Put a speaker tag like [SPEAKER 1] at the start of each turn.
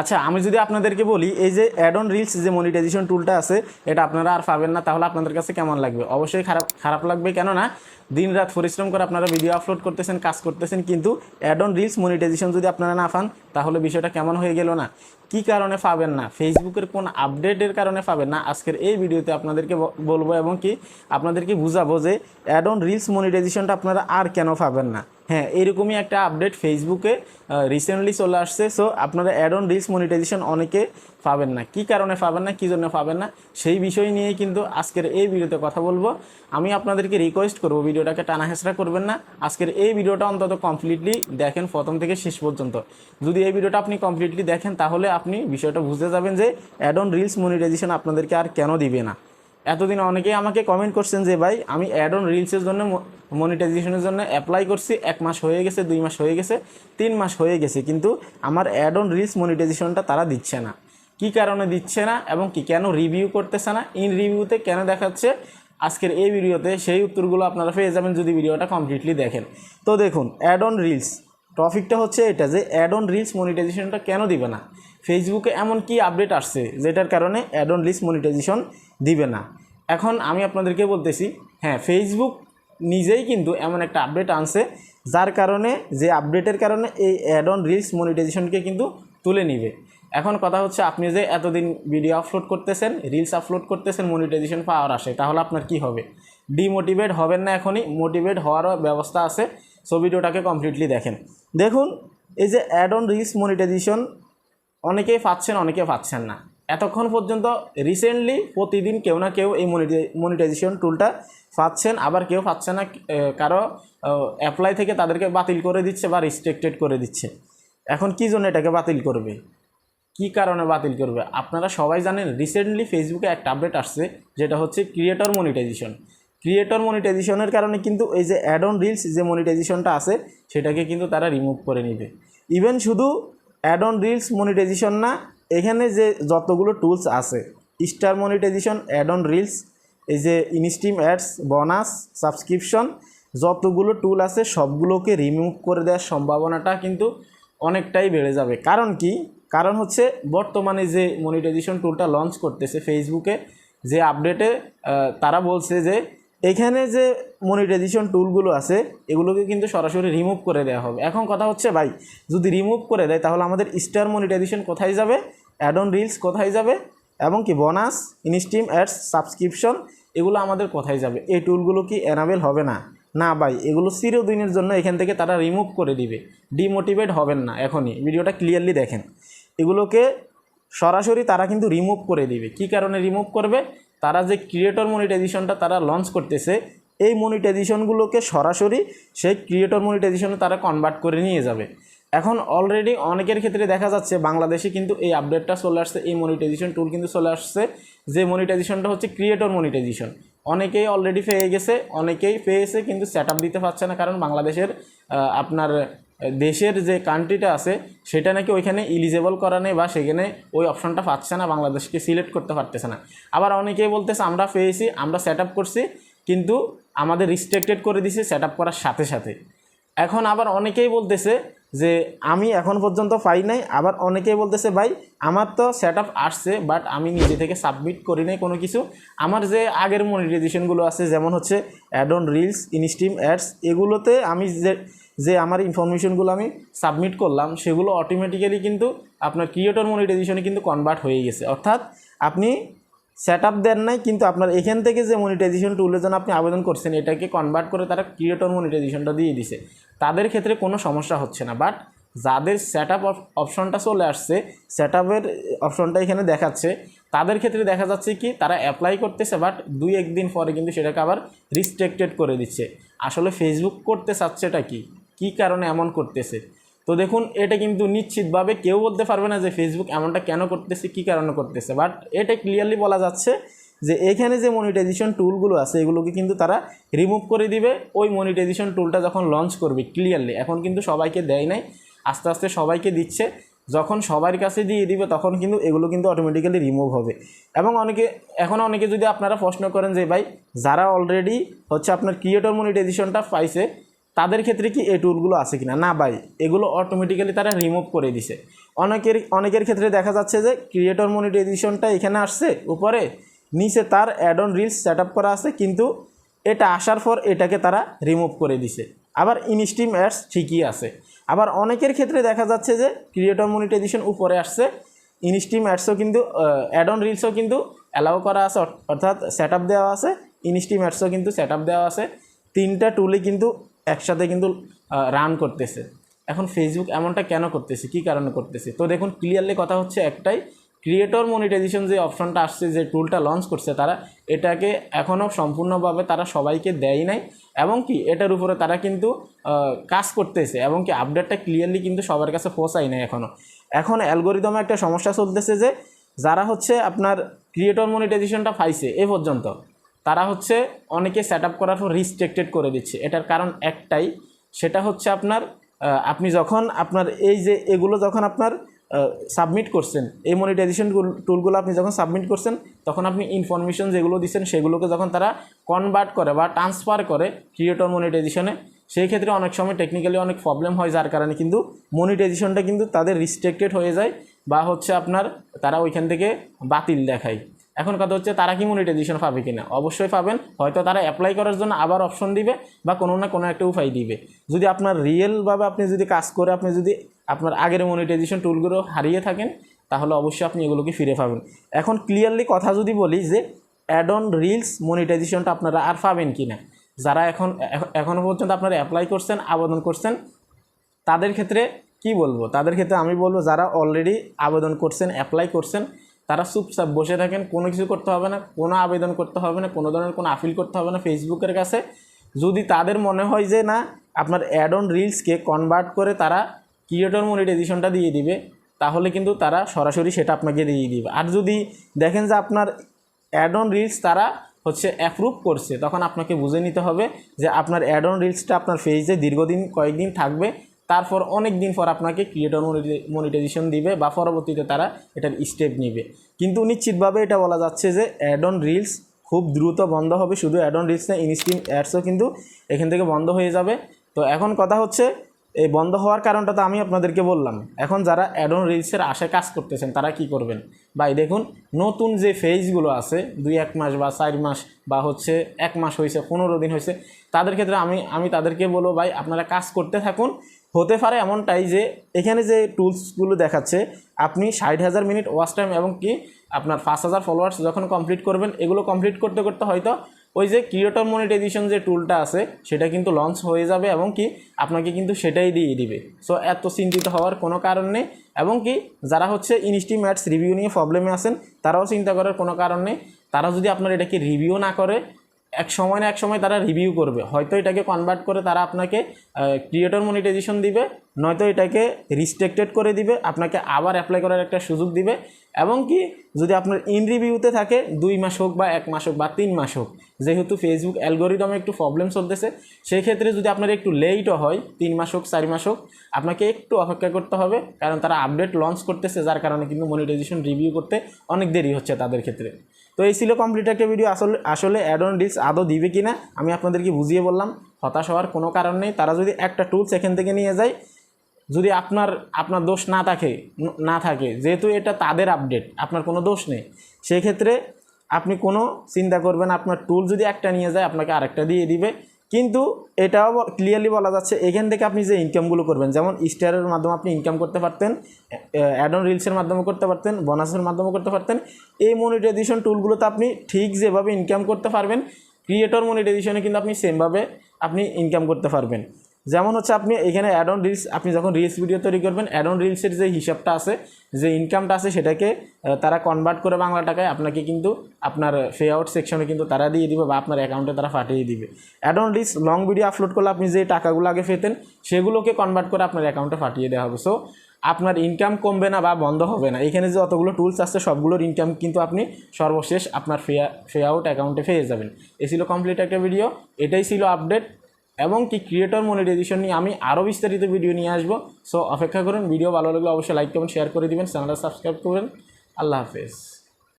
[SPEAKER 1] আচ্ছা আমি যদি আপনাদেরকে বলি, এই যে অ্যাড অন রিলস যে মনিটাইজেশন টুলটা আছে, এটা আপনারা আর পাবেন না, তাহলে আপনাদের কাছে কেমন লাগবে? অবশ্যই খারাপ খারাপ লাগবে কেননা দিন রাত পরিশ্রম করে আপনারা ভিডিও আপলোড করতেছেন, কাজ করতেছেন, কিন্তু অ্যাড অন রিলস মনিটাইজেশন যদি আপনারা না পান, তাহলে বিষয়টা কেমন হয়ে গেল না। কি কারণে পাবেন না? ফেসবুকের কোন আপডেটের কারণে পাবেন না? আজকের এই ভিডিওতে আপনাদেরকে বলব এবং কি আপনাদেরকে বুঝাবো যে অ্যাড অন রিলস মনিটাইজেশনটা আপনারা আর কেন পাবেন না? হ্যাঁ এরকমই একটা আপডেট ফেসবুকে রিসেন্টলি চলে আসছে। সো আপনারা অ্যাড অন রিলস মনিটাইজেশন অনেকে পাবেন না। কি কারণে পাবেন না, কী জন্য পাবেন না, সেই বিষয় নিয়েই কিন্তু আজকের এই ভিডিওতে কথা বলব। আমি আপনাদেরকে রিকোয়েস্ট করব, ভিডিওটাকে টানা হেঁচড়া করবেন না। আজকের এই ভিডিওটা অন্তত কমপ্লিটলি দেখেন প্রথম থেকে শেষ পর্যন্ত। যদি এই ভিডিওটা আপনি কমপ্লিটলি দেখেন, তাহলে আপনি বিষয়টা বুঝতে যাবেন যে অ্যাড অন রিলস মনিটাইজেশন আপনাদেরকে আর কেন দিবে না। এতদিন অনেকেই আমাকে কমেন্ট করছেন যে, ভাই, আমি অ্যাড অন রিলসের জন্য মনিটাইজেশনের জন্য অ্যাপ্লাই করছি। এক মাস হয়ে গেছে, দুই মাস হয়ে গেছে, তিন মাস হয়ে গেছে, কিন্তু আমার অ্যাড অন রিলস মনিটাইজেশনটা তারা দিচ্ছে না। কি কারণে দিচ্ছে না এবং কি কেন রিভিউ করতেছে না? ইন রিভিউতে কেন দেখাচ্ছে? আজকের এই ভিডিওতে সেই উত্তরগুলো আপনারা পেয়ে যাবেন যদি ভিডিওটা কমপ্লিটলি দেখেন। তো দেখুন অ্যাড অন রিলস টপিকটা হচ্ছে এটা যে অ্যাড অন রিলস মনিটাইজেশনটা কেন দিবে না? ফেসবুকে এমন কি আপডেট আসছে যেটার কারণে অ্যাড অন রিলস মনিটাইজেশন দিবে না? এখন আমি আপনাদেরকে বলতেছি হ্যাঁ ফেসবুক নিজেই কিন্তু এমন একটা আপডেট আনছে, যার কারণে, যে আপডেটের কারণে এই অ্যাড অন রিলস মনিটাইজেশনকে কিন্তু তুলে নিবে। এখন কথা হচ্ছে, আপনি যে এতদিন ভিডিও আপলোড করতেছেন রিলস আপলোড করতেছেন মনিটাইজেশন পাওয়ার আসে, তাহলে আপনার কি হবে? ডিমোটিভেট হবেন না এখনই মোটিভেট হওয়ারও ব্যবস্থা আছে। সো ভিডিওটাকে কমপ্লিটলি দেখেন। দেখুন, এই যে অ্যাড অন রিলস মনিটাইজেশন অনেকেই পাচ্ছেন, অনেকে পাচ্ছেন না। এতক্ষণ পর্যন্ত রিসেন্টলি প্রতিদিন কেউ না কেউ এই মনিটাইজেশন টুলটা পাচ্ছেন, আবার কেউ পাচ্ছে না কারও অ্যাপ্লাই থেকে তাদেরকে বাতিল করে দিচ্ছে বা রিস্ট্রিক্টেড করে দিচ্ছে। এখন কী জন্য এটাকে বাতিল করবে? কি কারণে বাতিল করবে? আপনারা সবাই জানেন রিসেন্টলি ফেসবুকে একটা আপডেট আসছে, যেটা হচ্ছে ক্রিয়েটর মনিটাইজেশন ক্রিয়েটর মনিটাইজেশনের কারণে কিন্তু এই যে অ্যাড অন রিলস যে মনিটাইজেশনটা আছে, সেটাকে কিন্তু তারা রিমুভ করে নেবে। ইভেন শুধু অ্যাড অন রিলস মনিটাইজেশন না, এখানে যে যতগুলো টুলস আছে star monetization ad on reels এই যে ইনস্টিম অ্যাডস বোনাস সাবস্ক্রিপশন যতগুলো টুল আছে, সবগুলোকে রিমুভ করে দেওয়ার সম্ভাবনাটা কিন্তু অনেকটাই বেড়ে যাবে। কারণ কি? কারণ হচ্ছে বর্তমানে যে মনিটাইজেশন টুলটা লঞ্চ করতেছে ফেসবুকে যে আপডেটে তারা বলছে যে এখানে যে মনিটাইজেশন টুলগুলো আছে, এগুলোকে কিন্তু সরাসরি রিমুভ করে দেওয়া হবে। এখন কথা হচ্ছে ভাই, যদি রিমুভ করে দেয় তাহলে আমাদের স্টার মনিটাইজেশন কোথায় যাবে? অ্যাড অন রিলস কোথায় যাবে? এবং কি বোনাস ইনস্টিম অ্যাডস সাবস্ক্রিপশন এগুলো আমাদের কোথায় যাবে? এই টুলগুলো কি অ্যানাবেল হবে না? না ভাই, এগুলো চিরদিনের জন্য এখান থেকে তারা রিমুভ করে দিবে। ডিমোটিভেট হবেন না, এখনই। ভিডিওটা ক্লিয়ারলি দেখেন। এগুলোকে সরাসরি তারা কিন্তু রিমুভ করে দিবে। কি কারণে রিমুভ করবে? তারা যে ক্রিয়েটর মনিটাইজেশনটা তারা লঞ্চ করতেছে, এই মনিটাইজেশনগুলোকে সরাসরি সেই ক্রিয়েটর মনিটাইজেশনে তারা কনভার্ট করে নিয়ে যাবে। এখন অলরেডি অনেকের ক্ষেত্রে দেখা যাচ্ছে, বাংলাদেশে কিন্তু এই আপডেটটা চলে আসছে, এই মনিটাইজেশন টুল কিন্তু চলে আসছে, যে মনিটাইজেশনটা হচ্ছে ক্রিয়েটর মনিটাইজেশন অনেকেই অলরেডি পেয়ে গেছে, অনেকেই পেয়েছে, কিন্তু সেট দিতে পারছে না, কারণ বাংলাদেশের আপনার দেশের যে কান্ট্রিটা আছে, সেটা নাকি ওইখানে ইলিজেবল করা নেই বা সেখানে ওই অপশনটা পাচ্ছে না, বাংলাদেশকে সিলেক্ট করতে পারতেছে না। আবার অনেকেই বলতেছে, আমরা পেয়েছি, আমরা সেট করছি, কিন্তু আমাদের রিস্ট্রিক্টেড করে দিছি সেট করার সাথে সাথে। এখন আবার অনেকেই বলতেছে যে, আমি এখন পর্যন্ত পাই নাই। আবার অনেকেই বলতেছে, ভাই, আমার তো সেট আসছে বাট আমি নিজে থেকে সাবমিট করি নাই কোনো কিছু। আমার যে আগের মনিটাইজেশনগুলো আছে, যেমন হচ্ছে ad on reels instream ads এগুলোতে আমি যে যে আমার ইনফরমেশনগুলো আমি সাবমিট করলাম, সেগুলো অটোমেটিক্যালি কিন্তু আপনার ক্রিয়েটর মনিটাইজেশনে কিন্তু কনভার্ট হয়ে গেছে। অর্থাৎ আপনি সেট আপ দেন নাই, কিন্তু আপনার এখান থেকে যে মনিটাইজেশন টুলের জন্য আপনি আবেদন করছেন, এটাকে কনভার্ট করে তারা ক্রিয়েটর মনিটাইজেশনটা দিয়ে দিছে। তাদের ক্ষেত্রে কোনো সমস্যা হচ্ছে না বাট যাদের সেট আপ অপশনটা চলে আসছে সেট আপের অপশনটা এখানে দেখাচ্ছে, তাদের ক্ষেত্রে দেখা যাচ্ছে কি, তারা অ্যাপ্লাই করতেছে বাট দুই একদিন পরে কিন্তু সেটাকে আবার রিস্ট্রিক্টেড করে দিচ্ছে। আসলে ফেসবুক করতে চাচ্ছেটা কি? কী কারণে এমন করতেছে? তো দেখুন, এটা কিন্তু নিশ্চিতভাবে কেউ বলতে পারবে না যে ফেসবুক এমনটা কেন করতেছে, কী কারণে করতেছে। বাট এটা ক্লিয়ারলি বলা যাচ্ছে যে এখানে যে মনিটাইজেশন টুলগুলো আছে, এগুলোকে কিন্তু তারা রিমুভ করে দিবে। ওই মনিটাইজেশন টুলটা যখন লঞ্চ করবে ক্লিয়ারলি এখন কিন্তু সবাইকে দেয় নাই, আস্তে আস্তে সবাইকে দিচ্ছে। যখন সবার কাছে দিয়ে দিবে, তখন কিন্তু এগুলো কিন্তু অটোমেটিক্যালি রিমুভ হবে। এবং অনেকে, এখন অনেকে যদি আপনারা প্রশ্ন করেন যে, ভাই, যারা অলরেডি হচ্ছে আপনার ক্রিয়েটর মনিটাইজেশনটা পাইছে তাদের ক্ষেত্রে কি এই টুলগুলো আছে কিনা? না ভাই, এগুলো অটোমেটিক্যালি তারা রিমুভ করে দিছে। অনেকের অনেকের ক্ষেত্রে দেখা যাচ্ছে যে ক্রিয়েটর মনিটাইজেশনটা এখানে আসছে, উপরে নিচে তার অ্যাড অন রিলস সেট করা আছে, কিন্তু এটা আসার পর এটাকে তারা রিমুভ করে দিছে। আবার ইনস্টিম অ্যাডস ঠিকই আছে। আবার অনেকের ক্ষেত্রে দেখা যাচ্ছে যে ক্রিয়েটর মনিটাইজেশন উপরে আসছে ইনস্টিম অ্যাডসও কিন্তু অ্যাড অন রিলসও কিন্তু অ্যালাউ করা আছে অর্থ- অর্থাৎ সেট দেওয়া আছে ইনস্টিম অ্যাডসও কিন্তু সেট দেওয়া আছে। তিনটা টুলই কিন্তু একসাথে কিন্তু রান করতেছে। এখন ফেসবুক এমনটা কেন করতেছে? কী কারণে করতেছে? তো দেখুন ক্লিয়ারলি কথা হচ্ছে একটাই ক্রিয়েটর মনিটাইজেশন যে অপশনটা আসছে, যে টুলটা লঞ্চ করছে তারা, এটাকে এখনও সম্পূর্ণভাবে তারা সবাইকে দেয় নাই। এবং কি, এটার উপরে তারা কিন্তু কাজ করতেছে এবং কি আপডেটটা ক্লিয়ারলি কিন্তু সবার কাছে পৌঁছায় নাই এখনও এখন অ্যালগোরিদমে একটা সমস্যা চলতেছে যে, যারা হচ্ছে আপনার ক্রিয়েটর মনিটাইজেশনটা পাইছে, এ পর্যন্ত তারা হচ্ছে অনেকে সেট আপ করার পর রিস্ট্রিক্টেড করে দিচ্ছে। এটার কারণ একটাই, সেটা হচ্ছে আপনার আপনি যখন আপনার এই যে এগুলো যখন আপনার সাবমিট করছেন, এই মনিটাইজেশন টুলগুলো আপনি যখন সাবমিট করছেন, তখন আপনি ইনফরমেশন যেগুলো দিচ্ছেন, সেগুলোকে যখন তারা কনভার্ট করে বা ট্রান্সফার করে ক্রিয়েটর মনিটাইজেশনে সেই ক্ষেত্রে অনেক সময় টেকনিক্যালি অনেক প্রবলেম হয়, যার কারণে কিন্তু মনিটাইজেশনটা কিন্তু তাদের রিস্ট্রিক্টেড হয়ে যায় বা হচ্ছে আপনার তারা ওইখান থেকে বাতিল দেখায়। এখন কথা হচ্ছে তারা কি মনিটাইজেশন পাবে কিনা? অবশ্যই পাবেন। হয়তো তারা অ্যাপ্লাই করার জন্য আবার অপশন দিবে বা কোনো না কোনো একটা উপায় দিবে। যদি আপনার রিয়েলভাবে আপনি যদি কাজ করে আপনি যদি আপনার আগের মনিটাইজেশন টুলগুলো হারিয়ে থাকেন, তাহলে অবশ্যই আপনি এগুলোকে ফিরে পাবেন। এখন ক্লিয়ারলি কথা যদি বলি যে অ্যাড অন রিলস মনিটাইজেশনটা আপনারা আর পাবেন কি না যারা এখন এখনও পর্যন্ত আপনারা অ্যাপ্লাই করছেন, আবেদন করছেন, তাদের ক্ষেত্রে কি বলব? তাদের ক্ষেত্রে আমি বলব যারা অলরেডি আবেদন করছেন অ্যাপ্লাই করছেন তারা চুপচাপ বসে থাকেন, কোনো কিছু করতে হবে না, কোনো আবেদন করতে হবে না, কোনো ধরনের কোনো আপিল করতে হবে না ফেসবুকের কাছে। যদি তাদের মনে হয় যে না, আপনার অ্যাড অন রিলসকে কনভার্ট করে তারা ক্রিয়েটর মনিটাইজেশনটা দিয়ে দিবে, তাহলে কিন্তু তারা সরাসরি সেটা আপনাকে দিয়ে দিবে। আর যদি দেখেন যে আপনার অ্যাড অন রিলস তারা হচ্ছে অ্যাপ্রুভ করছে, তখন আপনাকে বুঝে নিতে হবে যে আপনার অ্যাড অন রিলসটা আপনার পেজে দীর্ঘদিন, কয়েকদিন থাকবে তারপর অনেক দিন পর আপনাকে ক্রিয়েটর মনিটাইজেশন দিবে বা পরবর্তীতে তারা এটার স্টেপ নেবে। কিন্তু নিশ্চিতভাবে এটা বলা যাচ্ছে যে অ্যাড অন রিলস খুব দ্রুত বন্ধ হবে। শুধু অ্যাড অন রিলস না ইনস্টিম অ্যাডসও কিন্তু এখান থেকে বন্ধ হয়ে যাবে। তো এখন কথা হচ্ছে, এই বন্ধ হওয়ার কারণটা তো আমি আপনাদেরকে বললাম। এখন যারা অ্যাডন রিলসের আশায় কাজ করতেছেন, তারা কি করবেন? ভাই, দেখুন, নতুন যে ফেজগুলো আছে, দুই এক মাস বা চার মাস বা হচ্ছে এক মাস হয়েছে, পনেরো দিন হয়েছে, তাদের ক্ষেত্রে আমি আমি তাদেরকে বলব, ভাই, আপনারা কাজ করতে থাকুন। হতে পারে এমনটাই যে এখানে যে টুলসগুলো দেখাচ্ছে, আপনি ষাট হাজার মিনিট ওয়াচ টাইম এবং কি আপনার পাঁচ হাজার ফলোয়ার্স যখন কমপ্লিট করবেন, এগুলো কমপ্লিট করতে করতে হয়তো ওই যে ক্রিয়েটর মনিটাইজেশন যে টুলটা আছে, সেটা কিন্তু লঞ্চ হয়ে যাবে এবং কি আপনাকে কিন্তু সেটাই দিয়ে দিবে। সো এত চিন্তিত হওয়ার কোনো কারণ নেই এবং কি যারা হচ্ছে ইনস্টি রিভিউ নিয়ে প্রবলেমে আছেন, তারাও চিন্তা করার কোনো কারণ নেই। তারা যদি আপনার এটাকে রিভিউ না করে এক সময় না এক সময় তারা রিভিউ করবে। হয়তো এটাকে কনভার্ট করে তারা আপনাকে ক্রিয়েটর মনিটাইজেশন দিবে, নয়তো এটাকে রিস্ট্রিক্টেড করে দিবে, আপনাকে আবার অ্যাপ্লাই করার একটা সুযোগ দিবে। এবং কি, যদি আপনার ইন রিভিউতে থাকে, দুই মাস হোক বা এক মাস হোক বা তিন মাস হোক, যেহেতু ফেসবুক অ্যালগোরিদমে একটু প্রবলেম চলতেছে সেই ক্ষেত্রে যদি আপনার একটু লেটও হয়, তিন মাস হোক, চার মাস হোক, আপনাকে একটু অপেক্ষা করতে হবে, কারণ তারা আপডেট লঞ্চ করতেছে, যার কারণে কিন্তু মনিটাইজেশন রিভিউ করতে অনেক দেরি হচ্ছে তাদের ক্ষেত্রে। তো এই ছিল কমপ্লিট একটা ভিডিও আসলে আসলে অ্যাডন ডিস্ক আদৌ দিবে কি না আমি আপনাদেরকে বুঝিয়ে বললাম, হতাশ হওয়ার কোনো কারণ নেই। তারা যদি একটা টুলস এখান থেকে নিয়ে যায়, যদি আপনার আপনার দোষ না থাকে না থাকে, যেহেতু এটা তাদের আপডেট আপনার কোনো দোষ নেই। সেক্ষেত্রে আপনি কোনো চিন্তা করবেন আপনার টুল যদি একটা নিয়ে যায়, আপনাকে আরেকটা দিয়ে দিবে। কিন্তু এটাও ক্লিয়ারলি বলা যাচ্ছে, এখান থেকে আপনি যে ইনকামগুলো করবেন, যেমন স্টারের মাধ্যমে আপনি ইনকাম করতে পারতেন অ্যাডন রিলসের মাধ্যমে করতে পারতেন বোনাসের মাধ্যমে করতে পারতেন, এই মনিটাইজেশন টুলগুলোতে আপনি ঠিক যেভাবে ইনকাম করতে পারবেন ক্রিয়েটর মনিটাইজেশনে কিন্তু আপনি সেমভাবে আপনি ইনকাম করতে পারবেন। যেমন হচ্ছে আপনি এখানে অ্যাড অন রিলস আপনি যখন রিলস ভিডিও তৈরি করবেন অ্যাড অন রিলসের যে হিসাবটা আছে, যে ইনকামটা আছে, সেটাকে তারা কনভার্ট করে বাংলা টাকায় আপনাকে কিন্তু আপনার পে আউট সেকশনে কিন্তু তারা দিয়ে দিবে বা আপনার অ্যাকাউন্টে তারা পাঠিয়ে দিবে। Ad on reels long video upload করলে আপনি যে টাকাগুলো আগে পেতেন, সেগুলোকে কনভার্ট করে আপনার অ্যাকাউন্টে পাঠিয়ে দেওয়া হবে। সো আপনার ইনকাম কমবে না বা বন্ধ হবে না। এখানে যে অতগুলো টুলস আছে, সবগুলোর ইনকাম কিন্তু আপনি সর্বশেষ আপনার ফে ফে আউট অ্যাকাউন্টে পেয়ে যাবেন। এ ছিল কমপ্লিট একটা ভিডিও এটাই ছিল আপডেট এবং কি ক্রিয়েটর মনিটাইজেশন নিয়ে আমি আরও বিস্তারিত ভিডিও নিয়ে আসব। সো অপেক্ষা করুন ভিডিও ভালো লাগলে অবশ্যই লাইক কমেন্ট শেয়ার করে দিবেন চ্যানেলটা সাবস্ক্রাইব করবেন। আল্লাহ হাফেজ।